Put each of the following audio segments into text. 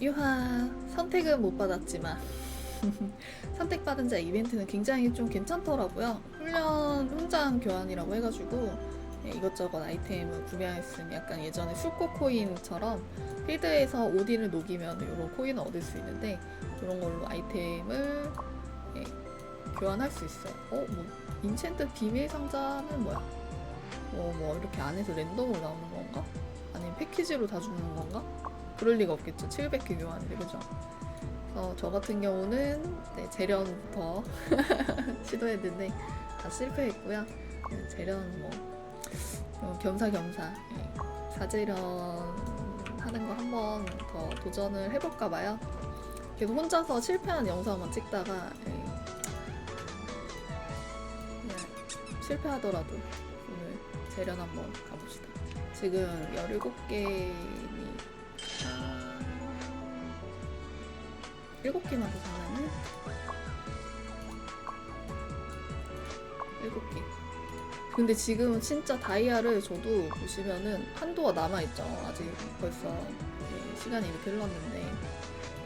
유하 선택은 못 받았지만 선택받은 자 이벤트는 굉장히 좀 괜찮더라고요. 훈련 훈장 교환이라고 해가지고 예, 이것저것 아이템을 구매했으면 약간 예전에 술꽃 코인처럼 필드에서 오디를 녹이면 이런 코인을 얻을 수 있는데 이런 걸로 아이템을 예, 교환할 수 있어요. 어, 뭐 인챈트 비밀 상자는 뭐야? 어, 뭐 이렇게 안에서 랜덤으로 나오는 건가? 아니면 패키지로 다 주는 건가? 그럴 리가 없겠죠. 700개 교환인데 그죠? 그래서 저 같은 경우는 네, 재련부터 시도했는데 다 실패했고요. 네, 재련 뭐 어, 겸사겸사 예, 사재련 하는 거 한번 더 도전을 해볼까 봐요. 계속 혼자서 실패한 영상만 찍다가 예, 그냥 실패하더라도 오늘 재련 한번 가봅시다. 지금 17개니 아, 7개만 더 가면은 7개. 근데 지금은 진짜 다이아를 저도 보시면은 한도가 남아있죠. 아직 벌써 예, 시간이 이렇게 흘렀는데.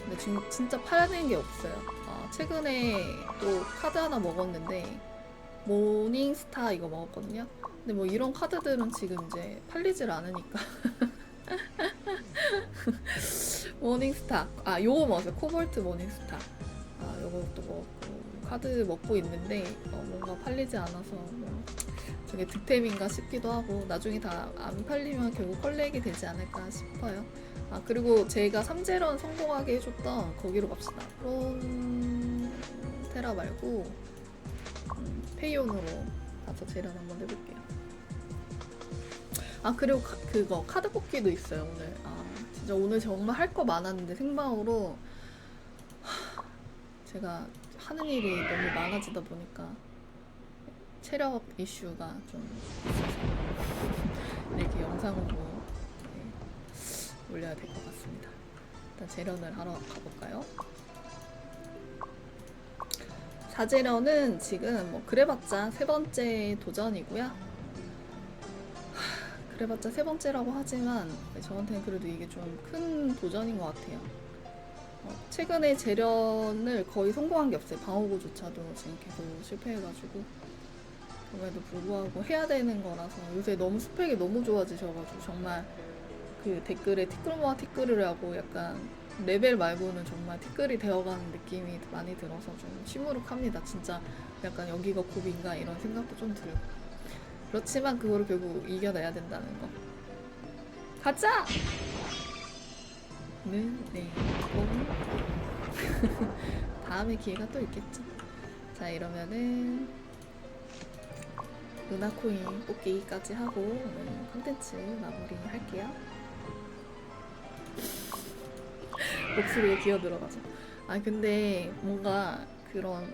근데 진, 진짜 팔는 게 없어요. 아, 최근에 또 카드 하나 먹었는데, 모닝스타 이거 먹었거든요. 근데 뭐 이런 카드들은 지금 이제 팔리질 않으니까. 모닝스타. 아, 요거 먹었어요. 코볼트 모닝스타. 아, 요것도 먹었고. 카드 먹고 있는데, 어, 뭔가 팔리지 않아서, 뭐, 저게 득템인가 싶기도 하고, 나중에 다 안 팔리면 결국 컬렉이 되지 않을까 싶어요. 아, 그리고 제가 삼재런 성공하게 해줬던 거기로 갑시다. 프론 테라 말고, 음, 페이온으로 가서 재련 한번 해볼게요. 아, 그리고 카- 그거, 카드 뽑기도 있어요, 오늘. 아, 진짜 오늘 정말 할 거 많았는데 생방으로 하, 제가 하는 일이 너무 많아지다 보니까 체력 이슈가 좀 있어서 이렇게 영상으로 네, 올려야 될 것 같습니다. 일단 재련을 하러 가볼까요? 사재련은 지금 뭐 그래봤자 세 번째 도전이고요. 하, 그래봤자 세 번째라고 하지만 저한테는 그래도 이게 좀 큰 도전인 것 같아요. 어, 최근에 재련을 거의 성공한 게 없어요. 방어구조차도 지금 계속 실패해가지고 그럼에도 불구하고 해야 되는 거라서 요새 너무 스펙이 너무 좋아지셔가지고 정말 그 댓글에 티끌 모아 티끌이라고 약간 레벨 말고는 정말 티끌이 되어가는 느낌이 많이 들어서 좀 시무룩합니다. 진짜 약간 여기가 고비인가 이런 생각도 좀 들고 그렇지만 그거를 결국 이겨내야 된다는 거. 가자! 는 네. 공. 다음에 기회가 또 있겠죠. 자 이러면은 은하코인 뽑기까지 하고 오늘 콘텐츠 마무리 할게요. 목소리가 기어 들어가죠. 아 근데 뭔가 그런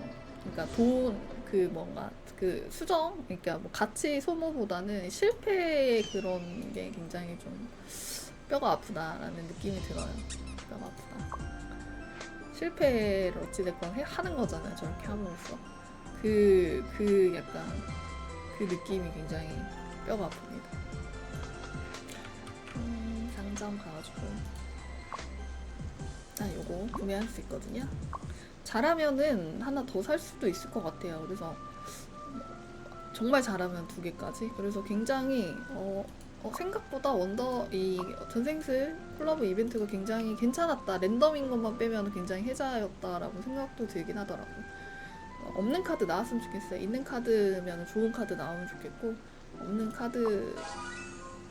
그러니까 돈 그 뭔가 그 수정 그러니까 뭐 가치 소모보다는 실패의 그런 게 굉장히 좀 뼈가 아프다라는 느낌이 들어요. 뼈가 아프다. 실패를 어찌됐건 해, 하는 거잖아요. 저렇게 함으로써. 그, 그 약간, 그 느낌이 굉장히 뼈가 아픕니다. 음, 상점 가가지고. 아, 요거 구매할 수 있거든요. 잘하면은 하나 더 살 수도 있을 것 같아요. 그래서 정말 잘하면 두 개까지. 그래서 굉장히 어, 어, 생각보다 원더 이 전생슬 콜라보 이벤트가 굉장히 괜찮았다. 랜덤인 것만 빼면 굉장히 혜자였다라고 생각도 들긴 하더라고요. 어, 없는 카드 나왔으면 좋겠어요. 있는 카드면 좋은 카드 나오면 좋겠고 없는 카드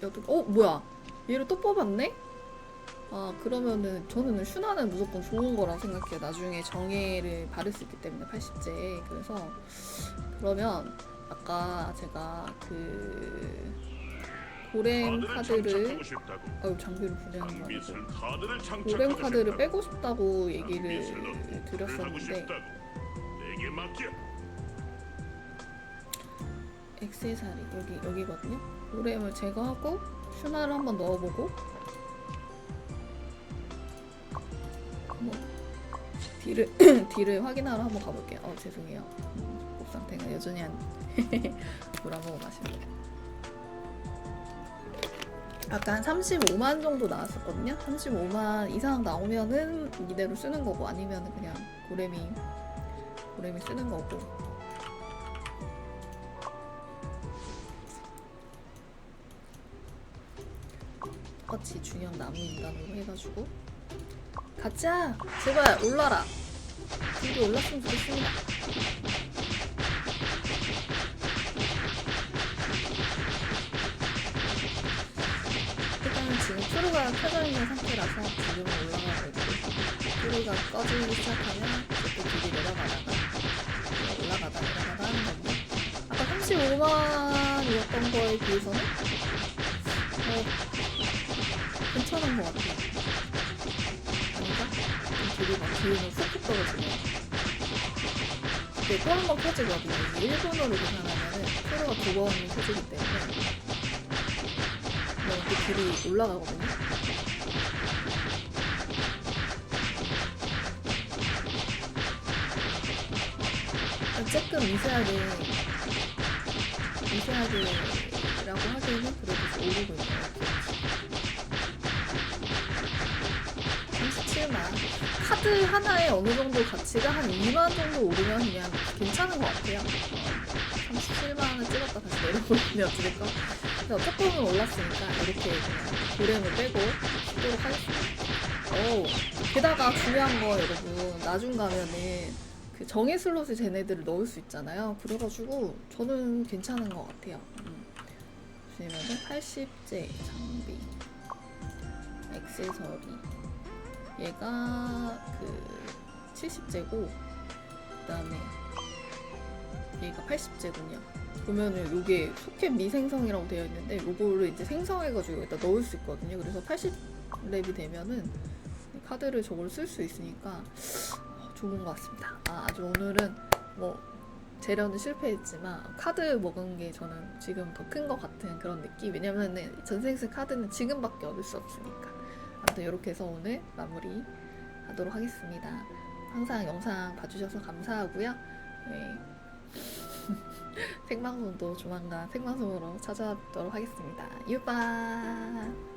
여도 어 뭐야 얘를 또 뽑았네? 아 그러면은 저는 슈나는 무조건 좋은 거라 생각해요. 나중에 정예를 바를 수 있기 때문에 80제 그래서 그러면 아까 제가 그 고렘 카드를 아유 장비를 분해하는 거 아니고 고렘 카드를 빼고 싶다고 얘기를 드렸었는데. 액세서리 여기 여기거든요. 고렘을 제거하고 슈나를 한번 넣어보고 뭐 딜을 딜을 확인하러 한번 가볼게요. 어 죄송해요. 음, 목 상태가 여전히 안물한 모금 마시면 아까 한 35만 정도 나왔었거든요. 35만 이상 나오면은 이대로 쓰는 거고 아니면은 그냥 고래미 고래미 쓰는 거고. 똑같이 중형 나무 인간으로 해가지고 가자 제발 올라라 여기 올랐으면 좋겠습니다. 일단은 지금 프로가 켜져 있는 상태라서 지금은 올라가고 있고 프로가 꺼지기 시작하면 그때 길이 내려가다가 올라가다 내려가다 하는 건데 아까 35만이었던 거에 비해서는 어, 괜찮은 것 같아요. 아닌가? 좀 길이 막 기운이 훅훅 떨어지네요. 근데 또한번 켜지거든요. 이게 일본어로 계산하면은 프로가 두 번이 켜지기 때문에 그럼 그 길이 올라가거든요. 조금 미세하게 미세하게라고 하기에는 그래도 좀 오르고 있네요. 37만 카드 하나에 어느 정도 가치가 한 2만 정도 오르면 그냥 괜찮은 것 같아요. 37만을 찍었다 다시 내려보면 어찌됐건 그래서 조금은 올랐으니까 이렇게 고렘을 빼고 쓰도록 하겠습니다. 오, 게다가 중요한 거 여러분 나중 가면은 그 정의 슬롯에 쟤네들을 넣을 수 있잖아요. 그래가지고 저는 괜찮은 것 같아요. 음. 보시면은 80제 장비 액세서리 얘가 그 70제고 그다음에 얘가 80제군요. 보면은 요게 소켓 미생성이라고 되어 있는데 요거를 이제 생성해가지고 여기다 넣을 수 있거든요. 그래서 80렙이 되면은 카드를 저걸 쓸 수 있으니까 좋은 것 같습니다. 아, 아주 오늘은 뭐 재련은 실패했지만 카드 먹은 게 저는 지금 더 큰 것 같은 그런 느낌. 왜냐면은 전생스 카드는 지금밖에 얻을 수 없으니까. 아무튼 이렇게 해서 오늘 마무리 하도록 하겠습니다. 항상 영상 봐주셔서 감사하고요. 네. 생방송도 조만간 생방송으로 찾아뵙도록 하겠습니다. 유바!